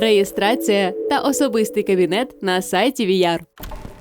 реєстрація та особистий кабінет на сайті VR.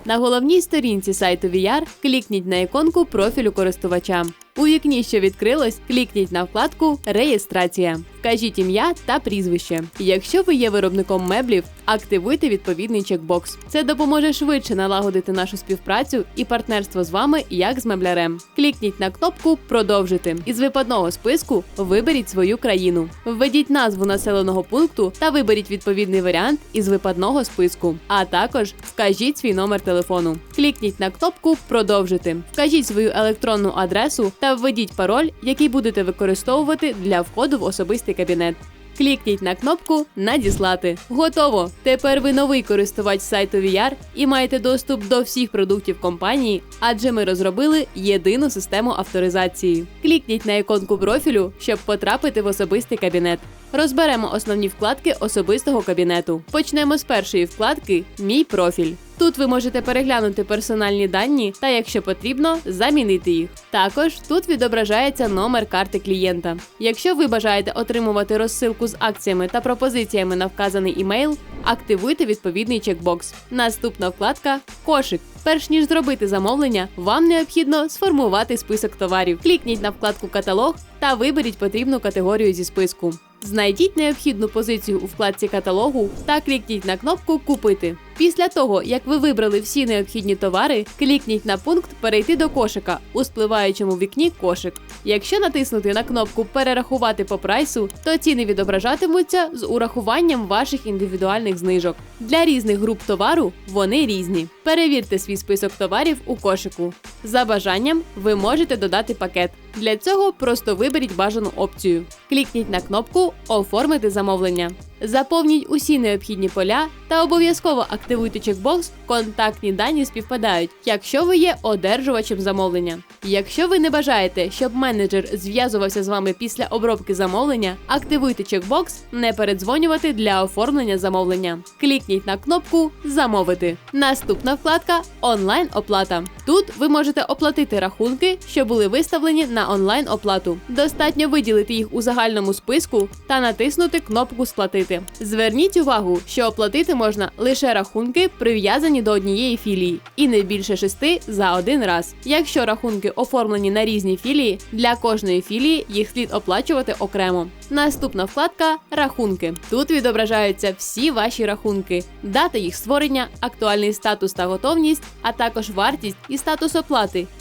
На головній сторінці сайту VR клікніть на іконку профілю користувача. У вікні, що відкрилось, клікніть на вкладку Реєстрація. Вкажіть ім'я та прізвище. Якщо ви є виробником меблів, активуйте відповідний чекбокс. Це допоможе швидше налагодити нашу співпрацю і партнерство з вами як з меблярем. Клікніть на кнопку Продовжити. Із випадного списку виберіть свою країну. Введіть назву населеного пункту та виберіть відповідний варіант із випадного списку. А також вкажіть свій номер телефону. Клікніть на кнопку Продовжити. Вкажіть свою електронну адресу та введіть пароль, який будете використовувати для входу в особистий кабінет. Клікніть на кнопку Надіслати. Готово! Тепер ви новий користувач сайту VR і маєте доступ до всіх продуктів компанії, адже ми розробили єдину систему авторизації. Клікніть на іконку профілю, щоб потрапити в особистий кабінет. Розберемо основні вкладки особистого кабінету. Почнемо з першої вкладки Мій профіль. Тут ви можете переглянути персональні дані та, якщо потрібно, замінити їх. Також тут відображається номер карти клієнта. Якщо ви бажаєте отримувати розсилку з акціями та пропозиціями на вказаний імейл, активуйте відповідний чекбокс. Наступна вкладка Кошик. Перш ніж зробити замовлення, вам необхідно сформувати список товарів. Клікніть на вкладку Каталог та виберіть потрібну категорію зі списку. Знайдіть необхідну позицію у вкладці каталогу та клікніть на кнопку Купити. Після того, як ви вибрали всі необхідні товари, клікніть на пункт Перейти до кошика у спливаючому вікні кошик. Якщо натиснути на кнопку Перерахувати по прайсу, то ціни відображатимуться з урахуванням ваших індивідуальних знижок. Для різних груп товару вони різні. Перевірте свій список товарів у кошику. За бажанням ви можете додати пакет. Для цього просто виберіть бажану опцію. Клікніть на кнопку Оформити замовлення. Заповніть усі необхідні поля та обов'язково активуйте чекбокс Контактні дані співпадають, якщо ви є одержувачем замовлення. Якщо ви не бажаєте, щоб менеджер зв'язувався з вами після обробки замовлення, активуйте чекбокс Не передзвонювати для оформлення замовлення. Клікніть на кнопку Замовити. Наступна вкладка онлайн оплата. Тут ви можете оплатити рахунки, що були виставлені на онлайн оплату. Достатньо виділити їх у загальному списку та натиснути кнопку Сплатити. Зверніть увагу, що оплатити можна лише рахунки, прив'язані до однієї філії, і не більше шести за один раз. Якщо рахунки оформлені на різні філії, для кожної філії їх слід оплачувати окремо. Наступна вкладка рахунки. Тут відображаються всі ваші рахунки, дата їх створення, актуальний статус та готовність, а також вартість і статус оплати.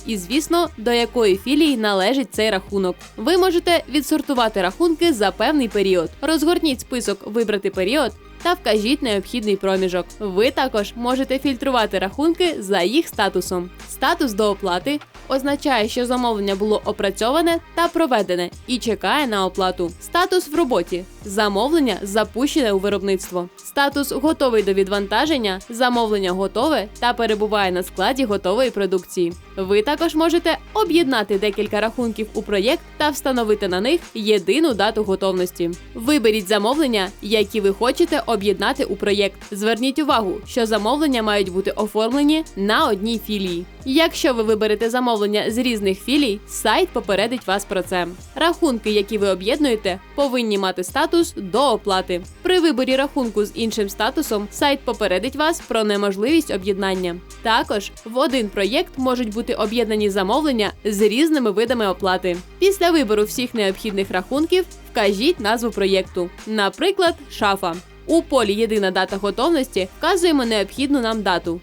І, звісно, до якої філії належить цей рахунок. Ви можете відсортувати рахунки за певний період. Розгорніть список Вибрати період та вкажіть необхідний проміжок. Ви також можете фільтрувати рахунки за їх статусом. Статус до оплати означає, що замовлення було опрацьоване та проведене і чекає на оплату. Статус в роботі замовлення запущене у виробництво. Статус готовий до відвантаження, замовлення готове та перебуває на складі готової продукції. Ви також можете об'єднати декілька рахунків у проєкт та встановити на них єдину дату готовності. Виберіть замовлення, які ви хочете об'єднати у проєкт. Зверніть увагу, що замовлення мають бути оформлені на одній філії. Якщо ви виберете замовлення з різних філій, сайт попередить вас про це. Рахунки, які ви об'єднуєте, повинні мати статус до оплати. При виборі рахунку з іншим статусом сайт попередить вас про неможливість об'єднання. Також в один проєкт можуть бути об'єднані замовлення з різними видами оплати. Після вибору всіх необхідних рахунків вкажіть назву проєкту, наприклад, шафа. У полі Єдина дата готовності вказуємо необхідну нам дату.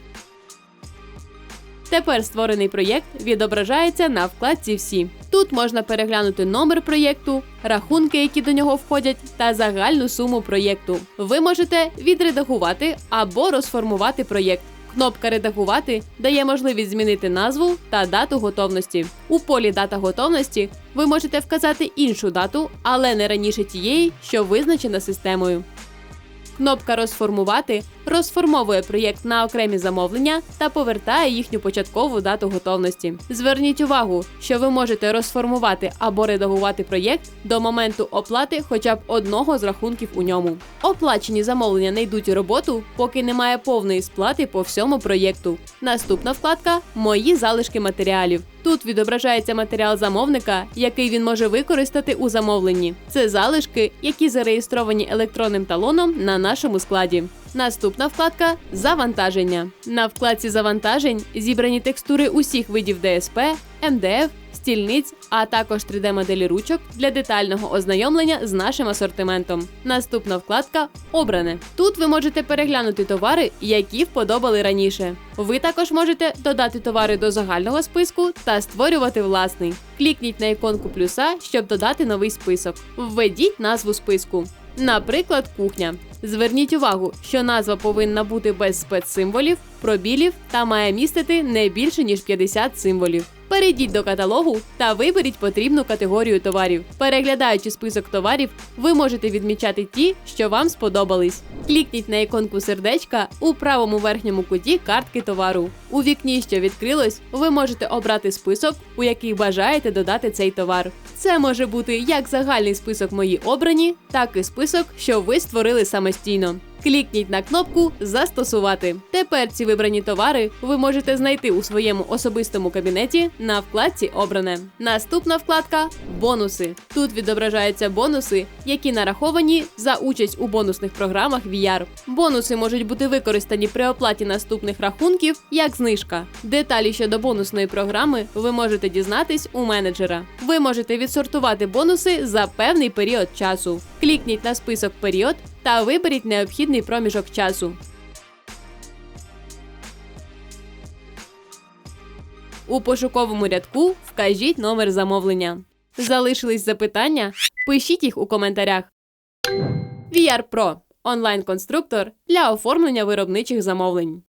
Тепер створений проєкт відображається на вкладці Всі. Тут можна переглянути номер проєкту, рахунки, які до нього входять, та загальну суму проєкту. Ви можете відредагувати або розформувати проєкт. Кнопка Редагувати дає можливість змінити назву та дату готовності. У полі Дата готовності ви можете вказати іншу дату, але не раніше тієї, що визначена системою. Кнопка Розформувати розформовує проєкт на окремі замовлення та повертає їхню початкову дату готовності. Зверніть увагу, що ви можете розформувати або редагувати проєкт до моменту оплати хоча б одного з рахунків у ньому. Оплачені замовлення не йдуть у роботу, поки немає повної сплати по всьому проєкту. Наступна вкладка Мої залишки матеріалів. Тут відображається матеріал замовника, який він може використати у замовленні. Це залишки, які зареєстровані електронним талоном на нашому складі. Наступна вкладка завантаження. На вкладці завантажень зібрані текстури усіх видів ДСП, МДФ, стільниць, а також 3D-моделі ручок для детального ознайомлення з нашим асортиментом. Наступна вкладка Обране. Тут ви можете переглянути товари, які вподобали раніше. Ви також можете додати товари до загального списку та створювати власний. Клікніть на іконку плюса, щоб додати новий список. Введіть назву списку. Наприклад, кухня. Зверніть увагу, що назва повинна бути без спецсимволів, пробілів та має містити не більше ніж 50 символів. Перейдіть до каталогу та виберіть потрібну категорію товарів. Переглядаючи список товарів, ви можете відмічати ті, що вам сподобались. Клікніть на іконку сердечка у правому верхньому куті картки товару. У вікні, що відкрилось, ви можете обрати список, у який бажаєте додати цей товар. Це може бути як загальний список мої обрані, так і список, що ви створили самостійно. Клікніть на кнопку Застосувати. Тепер ці вибрані товари ви можете знайти у своєму особистому кабінеті на вкладці Обране. Наступна вкладка Бонуси. Тут відображаються бонуси, які нараховані за участь у бонусних програмах VR. Бонуси можуть бути використані при оплаті наступних рахунків як знижка. Деталі щодо бонусної програми ви можете дізнатись у менеджера. Ви можете відсортувати бонуси за певний період часу. Клікніть на список період та виберіть необхідний проміжок часу. У пошуковому рядку вкажіть номер замовлення. Залишились запитання? Пишіть їх у коментарях. VR Pro – онлайн-конструктор для оформлення виробничих замовлень.